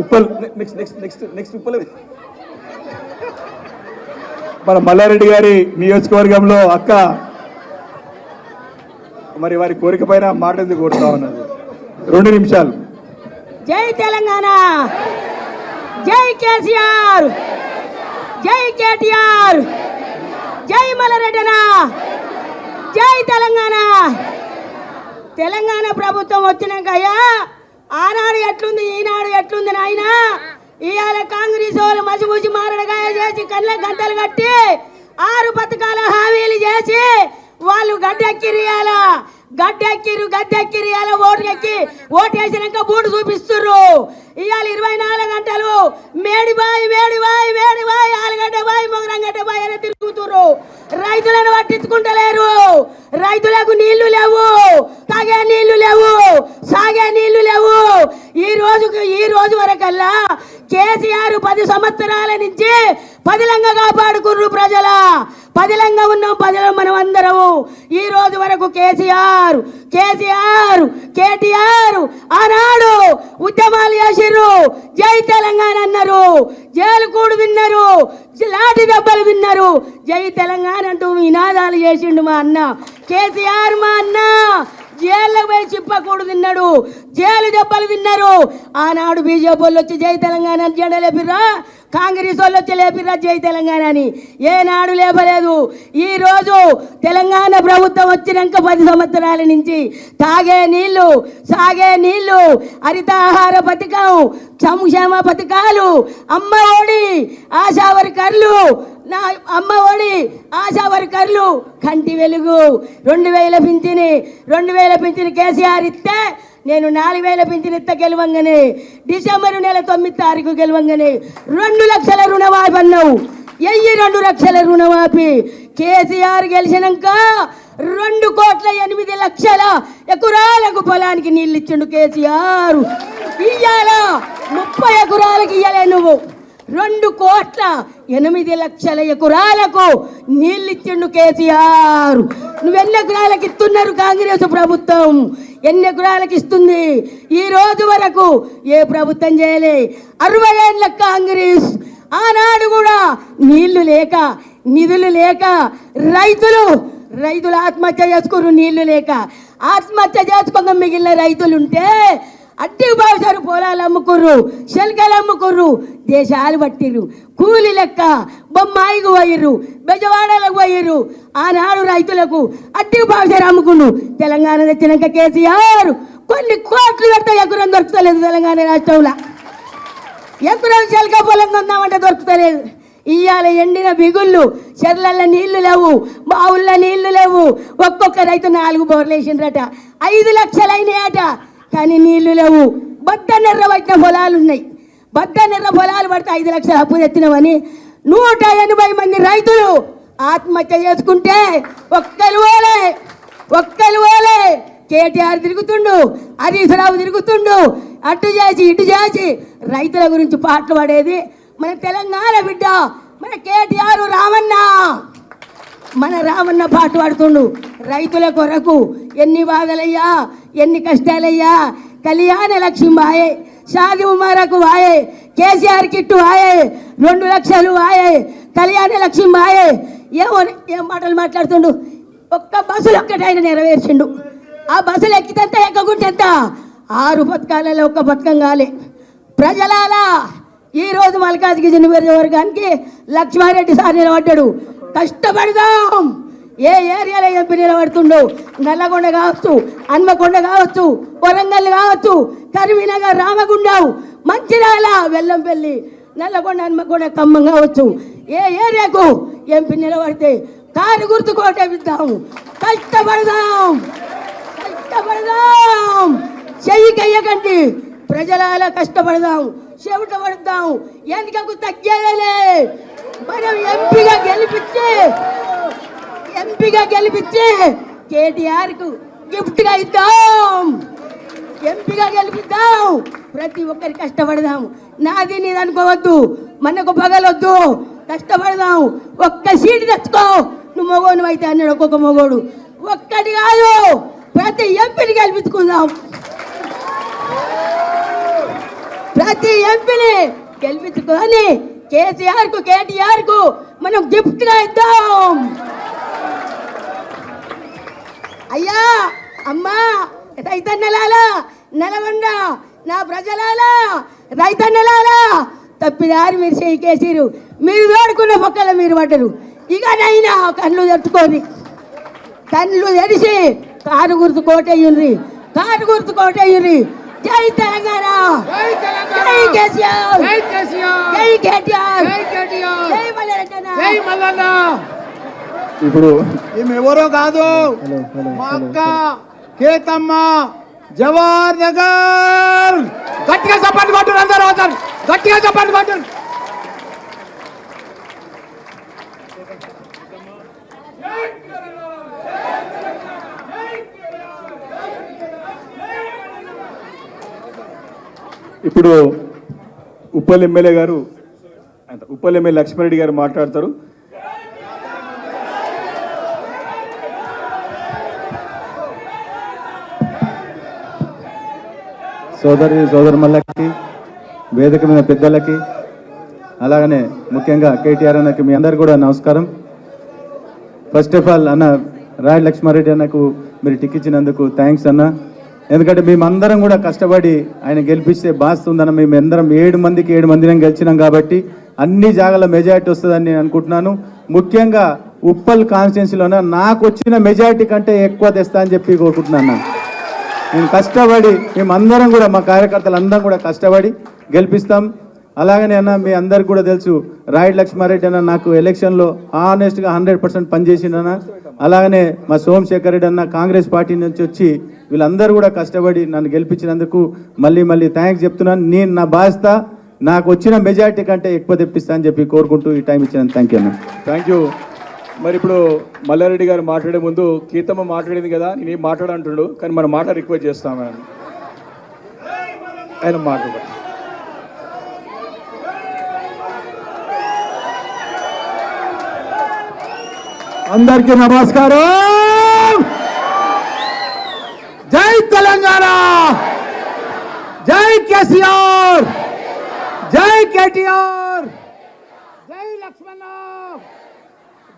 Uppal next next next next Uppal. మన మల్లారెడ్డి గారి నియోజకవర్గంలో అక్క. మరి వారి కోరిక పైన మాట ఎందుకు కోరుతా ఉన్నది రెండు నిమిషాలు. జై తెలంగాణ! జై కేసీఆర్! జై కేటీఆర్! జై మల్లారెడ్డనా! జై తెలంగాణ! తెలంగాణ ప్రభుత్వం వచ్చినాకయ్యా ఆనాడు ఎట్లుంది ఈనాడు ఎట్లుంది నాయన? ఇవాళ కాంగ్రెస్ వాళ్ళు మసిపూసి మారడగాయ చేసి కళ్ళ గంటలు కట్టి ఆరు పథకాల హామీలు చేసి వాళ్ళు గడ్డెక్కిరియాల గడ్డెక్కిరు గద్దెక్కిరియాల ఓటు ఎక్కి ఓటు వేసినాక బూటు చూపిస్తుర్రు. ఇవాళ ఇరవై నాలుగు గంటలు మేడిబాయి వేడిబాయి వేడిబాయి ఆలుగడ్డ బాయి మొగరంగడ్డ బాయి అని తిరుగుతుర్రు. రైతులను పట్టించుకుంటలేరు. రైతులకు నీళ్ళు లేవు. తాగే నీళ్ళు లేవు. సాగే నీళ్ళు లేవు. ఈ రోజుకు ఈ రోజు వరకల్లా కేసీఆర్ పది సంవత్సరాల నుంచి పదిలంగా కాపాడుకుర్రు ప్రజల. పదిలంగా ఉన్నాం పదిలో మనం అందరము ఈ రోజు వరకు కేసీఆర్ కేసీఆర్ కేటీఆర్ ఆనాడు ఉద్యమాలు చేసిర్రు. జై తెలంగాణ అన్నారు. జైలు కూడు విన్నారు. లాటి దెబ్బలు విన్నారు. జై తెలంగాణ అంటూ నినాదాలు చేసిండు మా అన్న. కేసీఆర్ మా అన్న జైల్లో పోయి చిప్పకూడు తిన్నాడు. జైలు దెబ్బలు తిన్నారు. ఆనాడు బీజేపీ వాళ్ళు వచ్చి జై తెలంగాణ అని కాంగ్రెస్ వాళ్ళు వచ్చి లేపిర్రా జై తెలంగాణ అని ఏనాడు లేపలేదు. ఈరోజు తెలంగాణ ప్రభుత్వం వచ్చినాక పది సంవత్సరాల నుంచి తాగే నీళ్ళు సాగే నీళ్ళు హరితాహార పథకం సంక్షేమ పథకాలు అమ్మ ఒడి ఆశా వర్కర్లు నా అమ్మ ఒడి ఆశా వర్కర్లు కంటి వెలుగు. రెండు వేల పింఛని రెండు వేల పింఛని కేసీఆర్ ఇస్తే నేను నాలుగు వేల పింఛనిత్త గెలవంగానే డిసెంబర్ నెల తొమ్మిది తారీఖు గెలవంగానే రెండు లక్షల రుణమాఫీ అన్నావు. ఎయ్యి రెండు లక్షల రుణమాఫీ. కేసీఆర్ గెలిచినాక రెండు కోట్ల ఎనిమిది లక్షల ఎకరాలకు పొలానికి నీళ్ళు ఇచ్చిండు కేసీఆర్. ఇయ్యాల ముప్పై ఎకరాలకు ఇయ్యలే నువ్వు. రెండు కోట్ల ఎనిమిది లక్షల ఎకరాలకు నీళ్ళిచ్చిండు కేసీఆర్. నువ్వు ఎన్ని ఎకరాలకు ఇస్తున్నారు కాంగ్రెస్ ప్రభుత్వం? ఎన్ని ఎకరాలకు ఇస్తుంది? ఈ రోజు వరకు ఏ ప్రభుత్వం చేయలే. అరవై ఏళ్ళ కాంగ్రెస్. ఆనాడు కూడా నీళ్ళు లేక నిధులు లేక రైతులు రైతులు ఆత్మహత్య చేసుకోరు నీళ్ళు లేక. ఆత్మహత్య చేసుకోగా మిగిలిన రైతులు ఉంటే అట్టి బావుసారు పొలాలు అమ్ముకుర్రు శల్కలు అమ్ముకుర్రు దేశాలు పట్టిర్రు. కూలి లెక్క బొమ్మాయికి పోయిర్రు బెజవాడలకు పోయిర్రు. ఆనాడు రైతులకు అట్టి బావుసారు అమ్ముకున్నారు తెలంగాణ తెచ్చినాక కేసీఆర్ కొన్ని కోట్లు పెడతా ఎకరం దొరుకుతలేదు తెలంగాణ రాష్ట్రంలో. ఎకరం చెలక పొలం కొందామంటే దొరుకుతలేదు. ఇవాళ ఎండిన బిగుళ్ళు చెర్లల్లో నీళ్ళు లేవు బావుల్లో నీళ్ళు లేవు. ఒక్కొక్క రైతు నాలుగు బోర్లు వేసిండ్రట. ఐదు లక్షలైనాయట. కానీ నీళ్ళు లేవు. బద్ద నెర్ర పట్టిన పొలాలు ఉన్నాయి. బద్ద నెర్ర పొలాలు పడితే ఐదు లక్షలు అప్పు తెచ్చినామని నూట ఎనభై మంది రైతులు ఆత్మహత్య చేసుకుంటే ఒక్కరు ఓలే ఒక్కరు ఓలే కేటీఆర్ తిరుగుతుండు హరీశ్రావు తిరుగుతుండు. అటు చేసి ఇటు చేసి రైతుల గురించి పాటలు పడేది మన తెలంగాణ బిడ్డ మన కేటీఆర్ రామన్న. మన రామన్న పాట పాడుతుండు. రైతుల కొరకు ఎన్ని బాధలయ్యా ఎన్ని కష్టాలయ్యా. కళ్యాణ లక్ష్మి వాయే షాది ఉమారకు వాయే కేసీఆర్ కిట్టు వాయే రెండు లక్షలు వాయే కళ్యాణ లక్ష్మి వాయే ఏమో ఏం మాటలు మాట్లాడుతుండు? ఒక్క బస్సులు ఒక్కటి ఆయన నెరవేర్చిండు. ఆ బస్సులు ఎక్కితే ఎక్కకుంటే ఎంత? ఆరు పథకాలలో ఒక్క పథకం కాలే. ప్రజలాలా ఈ రోజు మల్కాజ్గిరి నియోజకవర్గానికి లక్ష్మారెడ్డి సార్ నిలబడ్డాడు. కష్టపడదాం. ఏ ఏరియాలో ఎంపీ నిలబడుతుండో? నల్లగొండ కావచ్చు హన్మకొండ కావచ్చు వరంగల్ కావచ్చు కరీంనగర్ రామగుండం మంచిర్యాల వెల్లంపల్లి నల్లగొండ హన్మకొండ ఖమ్మం కావచ్చు. ఏ ఏరియాకు ఎంపీ నిలబడితే కారు గుర్తు కోటేపిద్దాం కష్టపడదాం కష్టపడదాం. చెయ్యి కయ్యకండి ప్రజల కష్టపడదాం చెవిట పడదాం. ఎందుకు తగ్గేదలే. మనం ఎంపీగా గెలిపించి ఎంపీగా గెలిపించి కేటీఆర్కు గిఫ్ట్గా ఇద్దాం. ఎంపీగా గెలిపిద్దాం. ప్రతి ఒక్కరి కష్టపడదాం. నాది నీది అనుకోవద్దు. మనకు పగలొద్దు. కష్టపడదాం. ఒక్క సీటు తెచ్చుకో. నువ్వు మగోను అయితే అన్నాడు ఒక్కొక్క మగోడు. ఒక్కటి కాదు. ప్రతి ఎంపీని గెలిపించుకుందాం. ప్రతి ఎంపీని గెలిపించుకొని కేసీఆర్కు కేటీఆర్కు మనం గిఫ్ట్గా ఇద్దాం. అయ్యా అమ్మా రైతన్నలాలా నల్గొండ నా ప్రజలాలా రైతన్నలాలా తప్పిదారి మీరు చేయికేసిరు. మీరు తోడుకున్న పక్కల మీరు పడ్డరు ఇక నైనా కళ్ళు తెచ్చుకొని కళ్ళు తెరిచి కారు గుర్తు కోటయ్యుండ్రి కారు గుర్తు కోటయ్యుండ్రి జై తెలంగాణ. జై కేసీఆర్. జై కేటీఆర్. జై జై మల్లన్న. ఇప్పుడు ఎవరో కాదు. మా అక్క కేతమ్మ జవహర్ నగర్. గట్టిగా చప్పట్లు కొట్టారు అందరూ అవుతారు గట్టిగా చప్పట్లు కొట్టారు ఇప్పుడు ఉప్పల్ ఎమ్మెల్యే గారు ఉప్పల్ ఎమ్మెల్యే లక్ష్మారెడ్డి గారు మాట్లాడతారు. సోదరి సోదరుమల్లకి వేదిక మీద పెద్దలకి అలాగనే ముఖ్యంగా కేటీఆర్ అన్నకి మీ అందరు కూడా నమస్కారం. ఫస్ట్ ఆఫ్ ఆల్ అన్న రాయల్ లక్ష్మారెడ్డి అన్నకు మీరు టిక్ ఇచ్చినందుకు థ్యాంక్స్ అన్న. ఎందుకంటే మేమందరం కూడా కష్టపడి ఆయన గెలిపిస్తే బాస్తుందన్న మేము అందరం ఏడు మందికి ఏడు మందిని గెలిచినాం కాబట్టి అన్ని జాగాల మెజారిటీ వస్తుందని నేను అనుకుంటున్నాను. ముఖ్యంగా ఉప్పల్ కాన్స్టిట్యున్సీలోన నాకు వచ్చిన మెజారిటీ కంటే ఎక్కువ తెస్తా అని చెప్పి కోరుకుంటున్నాను అన్న. మేము కష్టపడి మేమందరం కూడా మా కార్యకర్తలు అందరం కూడా కష్టపడి గెలిపిస్తాం. అలాగనే అన్న మీ అందరికి కూడా తెలుసు రాయుడు లక్ష్మారెడ్డి అన్న నాకు ఎలక్షన్లో ఆనెస్ట్గా హండ్రెడ్ పర్సెంట్ పనిచేసిండన్న అలాగనే మా సోమశేఖర్ రెడ్డి అన్న కాంగ్రెస్ పార్టీ నుంచి వచ్చి వీళ్ళందరూ కూడా కష్టపడి నన్ను గెలిపించినందుకు మళ్ళీ మళ్ళీ థ్యాంక్స్ చెప్తున్నాను. నేను నా బాధ్యత నాకు వచ్చిన మెజారిటీ కంటే ఎక్కువ తెప్పిస్తా అని చెప్పి కోరుకుంటూ ఈ టైం ఇచ్చిన థ్యాంక్ యూ అన్న. థ్యాంక్ యూ మరి ఇప్పుడు మల్లారెడ్డి గారు మాట్లాడే ముందు కీతమ్మ మాట్లాడింది కదా నేను మాట్లాడంటుడు కానీ మన మాట రిక్వెస్ట్ చేస్తాం ఆయన. ఆయన మాట్లాడు అందరికీ నమస్కారం. జై తెలంగాణ. జై కేసీఆర్. జై కేటీఆర్. జై లక్ష్మణ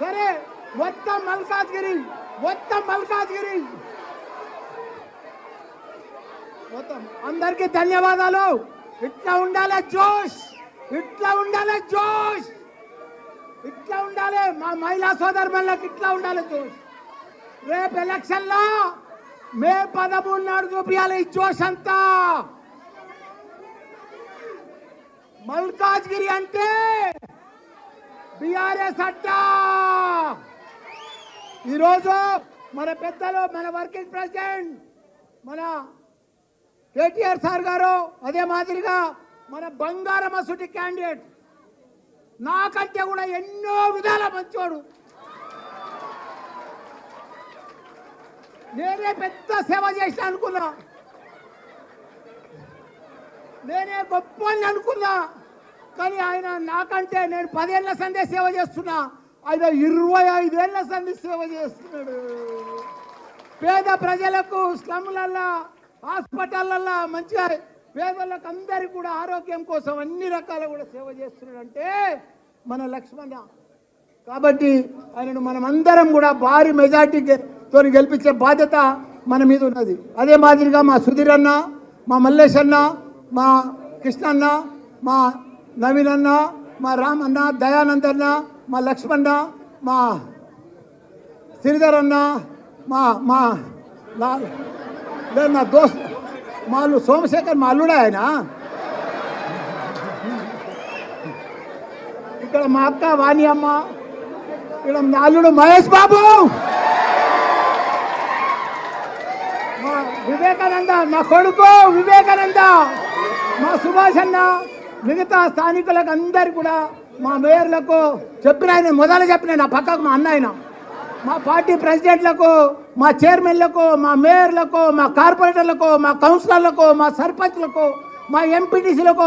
సరే మొత్తం మల్కాజ్గిరి మొత్తం మల్కాజ్గిరి. మొత్తం. అందరికీ ధన్యవాదాలు. ఇట్లా ఉండాలి జోష్. ఇట్లా ఉండాలి జోష్. ఇట్లా ఉండాలి మా మహిళా సోదరులకు ఇట్లా ఉండాలి జోష్. రేపు ఎలక్షన్లో మే పదమూడు నాడు చూపించాలి ఈ జోష్ అంతా. మల్కాజ్గిరి అంటే బిఆర్ఎస్ అడ్డా ఈరోజు మన పెద్దలు మన వర్కింగ్ ప్రెసిడెంట్ మన కేటీఆర్ సార్ గారు అదే మాదిరిగా మన బంగారమ్మ సుటి క్యాండిడేట్. నాకంటే కూడా ఎన్నో విధాల మంచోడు. నేనే పెద్ద సేవ చేసిన అనుకున్నా. నేనే గొప్ప అని అనుకున్నా కానీ ఆయన నాకంటే నేను పదేళ్ళ సందే సేవ చేస్తున్నా. ఆయన ఇరవై ఐదేళ్ళ సంది సేవ చేస్తున్నాడు. పేద ప్రజలకు స్లమ్లల్లో హాస్పిటల్లల్లో మంచిగా పేదలకు అందరికి కూడా ఆరోగ్యం కోసం అన్ని రకాల కూడా సేవ చేస్తున్నాడంటే మన లక్ష్మణ. కాబట్టి ఆయనను మనం అందరం కూడా భారీ మెజార్టీతో గెలిపించే బాధ్యత మన మీద ఉన్నది. అదే మాదిరిగా మా సుధీర్ అన్న మా మల్లేష్ అన్న మా కృష్ణ అన్న మా నవీన్ అన్న మా రామ్ అన్న దయానంద్ అన్న మా లక్ష్మణ మా శ్రీధర్ అన్న మా మా నా- లేదు నా దోస్త్ మా అల్లు సోమశేఖర్ మా అల్లుడే ఆయన. ఇక్కడ మా అక్క వాణి అమ్మ ఇక్కడ నా అల్లుడు మహేష్ బాబు. మా వివేకానంద నా కొడుకు వివేకానంద. మా సుభాష్ అన్న మిగతా స్థానికులకు అందరు కూడా మా మేయర్లకు చెప్పిన ఆయన మొదలు చెప్పిన నా పక్కకు మా అన్న ఆయన మా పార్టీ ప్రెసిడెంట్లకు మా చైర్మన్లకు మా మేయర్లకు మా కార్పొరేటర్లకు మా కౌన్సిలర్లకు మా సర్పంచ్లకు మా ఎంపీటీసీలకు